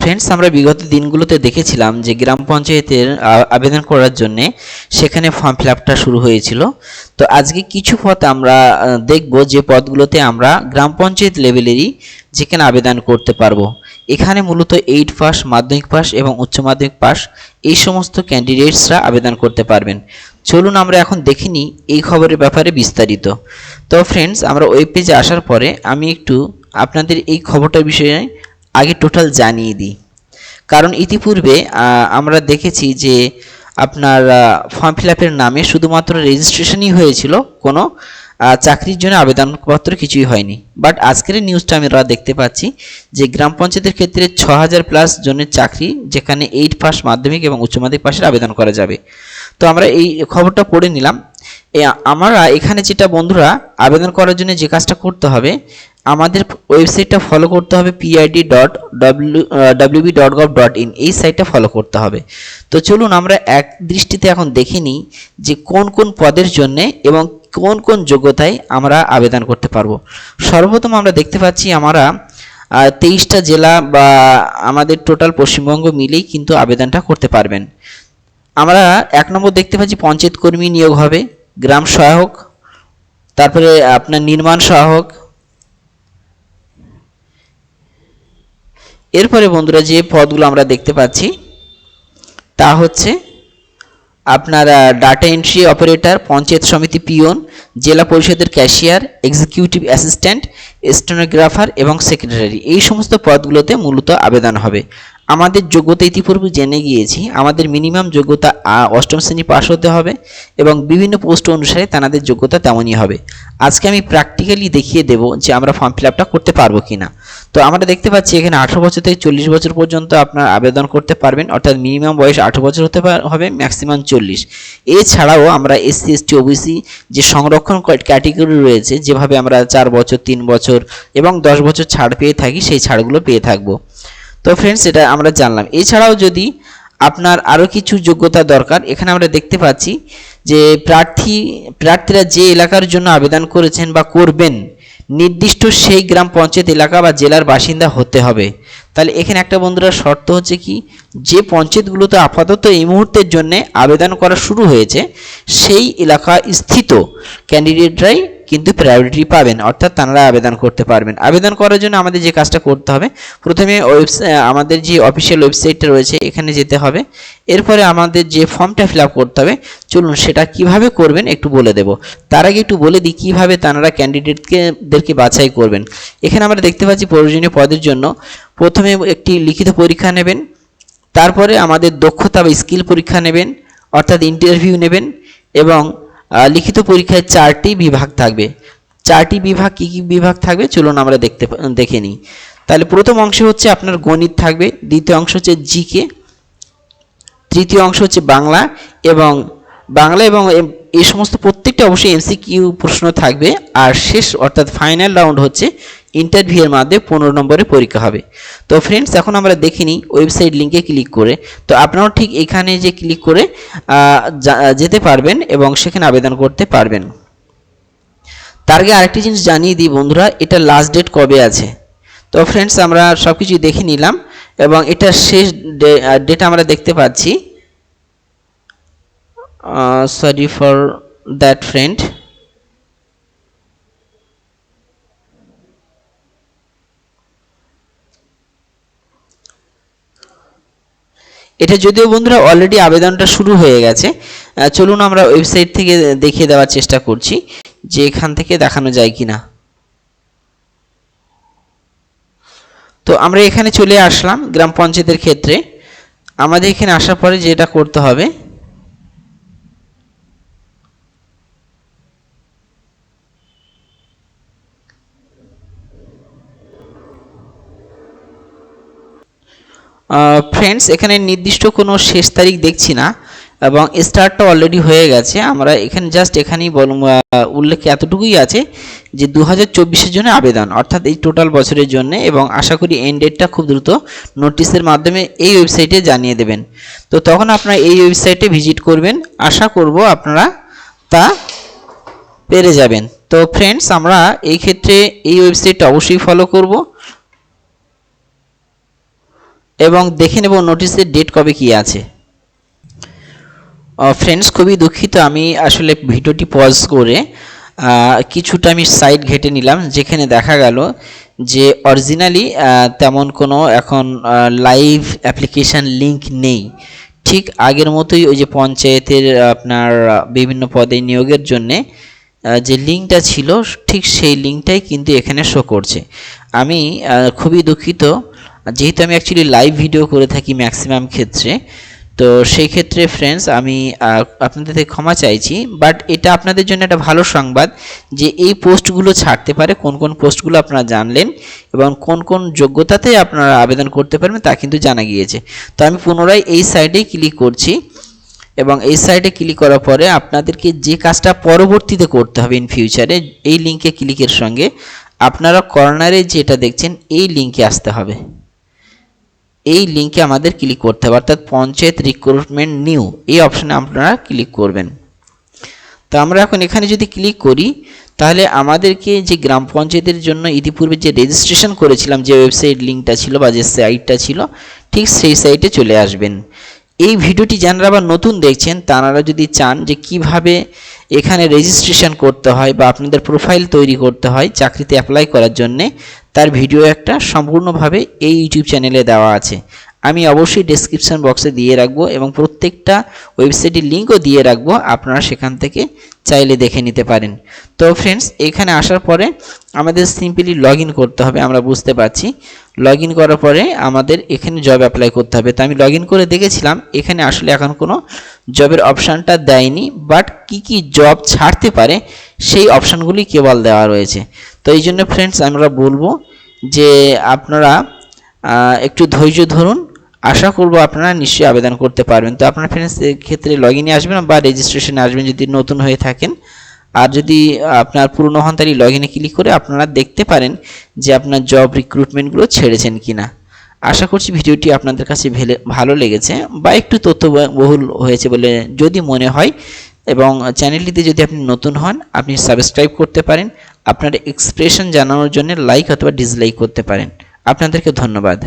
Friends আমরা বিগত দিনগুলোতে দেখেছিলাম যে গ্রাম পঞ্চায়েতের আবেদন করার জন্য সেখানে ফর্ম ফিল আপটা শুরু হয়েছিল। তো আজকে কিছু পদ আমরা দেখব যে পদগুলোতে আমরা গ্রাম পঞ্চায়েত লেভেলেরই যেখানে আবেদন করতে পারব। এখানে মূলত এইট পাস মাধ্যমিক পাস এবং উচ্চ মাধ্যমিক পাস এই সমস্ত ক্যান্ডিডেটসরা আবেদন করতে পারবেন। চলুন আমরা এখন দেখে নিই এই খবরের ব্যাপারে বিস্তারিত। তো ফ্রেন্ডস আমরা ওয়েব পেজে আসার পরে আমি একটু আপনাদের এই খবরটার বিষয়ে আগে টোটাল জানিয়ে দিই। কারণ ইতিপূর্বে আমরা দেখেছি যে আপনার ফর্ম ফিল আপের নামে শুধুমাত্র রেজিস্ট্রেশনই হয়েছিল, কোনো চাকরির জন্য আবেদনপত্র কিছুই হয়নি। বাট আজকের নিউজটা আমরা দেখতে পাচ্ছি যে গ্রাম পঞ্চায়েতের ক্ষেত্রে ছ হাজার প্লাস জনের চাকরি, যেখানে এইট পাস মাধ্যমিক এবং উচ্চ মাধ্যমিক পাশের আবেদন করা যাবে। তো আমরা এই খবরটা পড়ে নিলাম। আমরা এখানে যেটা বন্ধুরা, আবেদন করার জন্য যে কাজটা করতে হবে আমাদের ওয়েবসাইটটা ফলো করতে হবে PID dot W dot gov dot in এই সাইটটা ফলো করতে হবে। তো চলুন আমরা এক দৃষ্টিতে এখন দেখে নিই যে কোন কোন পদের জন্য এবং কোন কোন যোগ্যতায় আমরা আবেদন করতে পারব। সর্বপ্রথম আমরা দেখতে পাচ্ছি আমরা তেইশটা জেলা বা আমাদের টোটাল পশ্চিমবঙ্গ মিলেই কিন্তু আবেদনটা করতে পারবেন। আমরা এক নম্বর দেখতে পাচ্ছি পঞ্চায়েত কর্মী নিয়োগ হবে, গ্রাম সহায়ক, তারপরে আপনার নির্মাণ সহায়ক এরপরে বন্ধুরা যে পদগুলো আমরা দেখতে পাচ্ছি, তা হচ্ছে আপনার ডাটা এন্ট্রি অপারেটর পঞ্চায়েত সমিতি পিওন জেলা পরিষদের ক্যাশিয়ার এক্সিকিউটিভ অ্যাসিস্ট্যান্ট স্টেনোগ্রাফার এবং সেক্রেটারি এই সমস্ত পদগুলোতে মূলত আবেদন হবে। আমাদের যোগ্যতা ইতিপূর্বে জেনে গিয়েছি। আমাদের মিনিমাম যোগ্যতা অষ্টম শ্রেণি পাশ হতে হবে এবং বিভিন্ন পোস্ট অনুসারে তাদের যোগ্যতা তেমনই হবে। আজকে আমি প্র্যাকটিক্যালি দেখিয়ে দেব যে আমরা ফর্ম ফিল আপটা করতে পারব কি না তো আমরা দেখতে পাচ্ছি এখানে আঠারো বছর থেকে চল্লিশ বছর পর্যন্ত আপনার আবেদন করতে পারবেন, অর্থাৎ মিনিমাম বয়স আঠারো বছর হতে হবে ম্যাক্সিমাম চল্লিশ। এছাড়াও আমরা এসসি এসটি ওবিসি যে সংরক্ষণ ক্যাটেগরি রয়েছে, যেভাবে আমরা চার বছর, তিন বছর এবং দশ বছর ছাড় পেয়ে থাকি, সেই ছাড়গুলো পেয়ে থাকব। তো ফ্রেন্ডস এটা আমরা জানলাম। এছাড়াও যদি আপনার আরও কিছু যোগ্যতা দরকার, এখানে আমরা দেখতে পাচ্ছি যে প্রার্থী, প্রার্থীরা যে এলাকার জন্য আবেদন করেছেন বা করবেন, নির্দিষ্ট সেই গ্রাম পঞ্চায়েত এলাকা বা জেলার বাসিন্দা হতে হবে। তাহলে এখানে একটা বন্ধুরা শর্ত হচ্ছে কি, যে পঞ্চায়েতগুলোতে আপাতত এই মুহূর্তের জন্য আবেদন করা শুরু হয়েছে, সেই এলাকা স্থিত ক্যান্ডিডেটরাই কিন্তু প্রায়োরিটি পাবেন, অর্থাৎ তারা আবেদন করতে পারবেন। আবেদন করার জন্য আমাদের যে কাজটা করতে হবে, প্রথমে আমাদের যে অফিসিয়াল ওয়েবসাইটটা রয়েছে, এখানে যেতে হবে। এরপরে আমাদের যে ফর্মটা ফিল করতে হবে, চলুন সেটা কীভাবে করবেন একটু বলে দেব। তার আগে একটু বলে দিই কীভাবে তারা ক্যান্ডিডেটকে দেরকে বাছাই করবেন। এখানে আমরা দেখতে পাচ্ছি প্রয়োজনীয় পদের জন্য, প্রথমে একটি লিখিত পরীক্ষা নেবেন, তারপরে আমাদের দক্ষতা বা স্কিল পরীক্ষা নেবেন, অর্থাৎ ইন্টারভিউ নেবেন এবং লিখিত পরীক্ষায় চারটি বিভাগ থাকবে। চারটি বিভাগ, কী কী বিভাগ থাকবে? চলুন আমরা দেখতে দেখে নিই। তাহলে প্রথম অংশ হচ্ছে আপনার গণিত থাকবে, দ্বিতীয় অংশ হচ্ছে জিকে, তৃতীয় অংশ হচ্ছে বাংলা এবং বাংলা এবং এই সমস্ত প্রত্যেকটা অবশ্যই এমসিকিউ প্রশ্ন থাকবে। আর শেষ, অর্থাৎ ফাইনাল রাউন্ড হচ্ছে ইন্টারভিউয়ের মাধ্যমে পনেরো নম্বরে পরীক্ষা হবে। তো ফ্রেন্ডস এখন আমরা দেখে নিই ওয়েবসাইট লিঙ্কে ক্লিক করে। তো আপনারাও ঠিক এখানে যে ক্লিক করে যেতে পারবেন এবং সেখানে আবেদন করতে পারবেন। তার আগে আরেকটি জিনিস জানিয়ে দিই বন্ধুরা, এটা লাস্ট ডেট কবে আছে? তো ফ্রেন্ডস আমরা সব কিছুই দেখে নিলাম এবং এটা শেষ ডেট আমরা দেখতে পাচ্ছি। সরি ফর দ্যাট ফ্রেন্ড এটা যদিও বন্ধুরা অলরেডি আবেদনটা শুরু হয়ে গেছে চলুন আমরা ওয়েবসাইট থেকে দেখিয়ে দেওয়ার চেষ্টা করছি যে এখান থেকে দেখানো যায় কি না তো আমরা এখানে চলে আসলাম গ্রাম পঞ্চায়েতের ক্ষেত্রে। আমাদের এখানে আসার পরে যেটা করতে হবে ফ্রেন্ডস এখানে নির্দিষ্ট কোনো শেষ তারিখ দেখছি না, এবং স্টার্টটা অলরেডি হয়ে গেছে। আমরা এখানে জাস্ট এখানেই বল উল্লেখ এতটুকুই আছে যে দু হাজার জন্য আবেদন, অর্থাৎ এই টোটাল বছরের জন্য, এবং আশা করি এন্ড ডেটটা খুব দ্রুত নোটিশের মাধ্যমে এই ওয়েবসাইটে জানিয়ে দেবেন। তো তখন আপনারা এই ওয়েবসাইটে ভিজিট করবেন, আশা করব আপনারা তা পেরে যাবেন। তো ফ্রেন্ডস আমরা এই ক্ষেত্রে এই ওয়েবসাইটটা অবশ্যই ফলো করব। এবং দেখে নেব নোটিশের ডেট কবে কি আছে। ফ্রেন্ডস খুবই দুঃখিত আমি আসলে ভিডিওটি পজ করে কিছুটা আমি সাইট ঘেটে নিলাম, যেখানে দেখা গেল যে অরিজিনালি তেমন কোনো এখন লাইভ অ্যাপ্লিকেশান লিংক নেই। ঠিক আগের মতোই ওই যে পঞ্চায়েতের আপনার বিভিন্ন পদে নিয়োগের জন্যে যে লিঙ্কটা ছিল, ঠিক সেই লিঙ্কটাই কিন্তু এখানে শো করছে। আমি খুবই দুঃখিত যেহেতু আমি অ্যাকচুয়ালি লাইভ ভিডিও করে থাকি ম্যাক্সিমাম ক্ষেত্রে, তো সেই ক্ষেত্রে ফ্রেন্ডস আমি আপনাদের থেকে ক্ষমা চাইছি বাট এটা আপনাদের জন্য একটা ভালো সংবাদ যে এই পোস্টগুলো ছাড়তে পারে, কোন কোন পোস্টগুলো আপনারা জানলেন এবং কোন কোন যোগ্যতাতে আপনারা আবেদন করতে পারবেন তা কিন্তু জানা গিয়েছে। তো আমি পুনরায় এই সাইডেই ক্লিক করছি এবং এই সাইডে ক্লিক করার পরে আপনাদেরকে যে কাজটা পরবর্তীতে করতে হবে ইন ফিউচারে এই লিঙ্কে ক্লিকের সঙ্গে আপনারা কর্নারে যেটা দেখছেন, এই লিঙ্কে আসতে হবে। এই লিঙ্কে আমাদের ক্লিক করতে হবে, অর্থাৎ পঞ্চায়েত রিক্রুটমেন্ট নিউ এই অপশানে আপনারা ক্লিক করবেন। তো আমরা এখন এখানে যদি ক্লিক করি, তাহলে আমাদেরকে যে গ্রাম পঞ্চায়েতের জন্য ইতিপূর্বে যে রেজিস্ট্রেশন করেছিলাম, যে ওয়েবসাইট লিঙ্কটা ছিল বা যে সাইটটা ছিল, ঠিক সেই সাইটে চলে আসবেন। এই ভিডিওটি যারা আবার নতুন দেখছেন, তারা যদি চান যে কীভাবে এখানে রেজিস্ট্রেশন করতে হয় বা আপনাদের প্রোফাইল তৈরি করতে হয় চাকরিতে অ্যাপ্লাই করার জন্যে তার ভিডিও একটা সম্পূর্ণভাবে এই ইউটিউব চ্যানেলে দেওয়া আছে। আমি অবশ্যই ডেসক্রিপশন বক্সে দিয়ে রাখব এবং প্রত্যেকটা ওয়েবসাইটের লিঙ্কও দিয়ে রাখব, আপনারা সেখান থেকে চাইলে দেখে নিতে পারেন। তো ফ্রেন্ডস এখানে আসার পরে আমাদের সিম্পলি লগ করতে হবে, আমরা বুঝতে পারছি। লগ করার পরে আমাদের এখানে জব অ্যাপ্লাই করতে হবে। তো আমি লগ করে দেখেছিলাম, এখানে আসলে এখন কোনো জবের অপশানটা দেয়নি বাট কি কি জব ছাড়তে পারে সেই অপশানগুলি কেবল দেওয়া রয়েছে। তো এই জন্য ফ্রেন্ডস আমরা বলব যে আপনারা একটু ধৈর্য ধরুন আশা করব আপনারা নিশ্চয়ই আবেদন করতে পারবেন। তো আপনারা ফ্রেন্ডস ক্ষেত্রে লগ ইনে আসবেন বা রেজিস্ট্রেশনে আসবেন যদি নতুন হয়ে থাকেন। আর যদি আপনার পুরনো হন তাহলে লগ ইনে ক্লিক করে আপনারা দেখতে পারেন যে আপনার জব রিক্রুটমেন্টগুলো ছেড়েছেন কিনা। আশা করছি ভিডিওটি আপনাদের কাছে ভেলে লেগেছে বা একটু তথ্যবহুল হয়েছে বলে যদি মনে হয়। এবং চ্যানেলটিতে যদি আপনি নতুন হন, আপনি সাবস্ক্রাইব করতে পারেন। আপনার এক্সপ্রেশন জানানোর জন্য লাইক অথবা ডিসলাইক করতে পারেন। আপনাদেরকে ধন্যবাদ।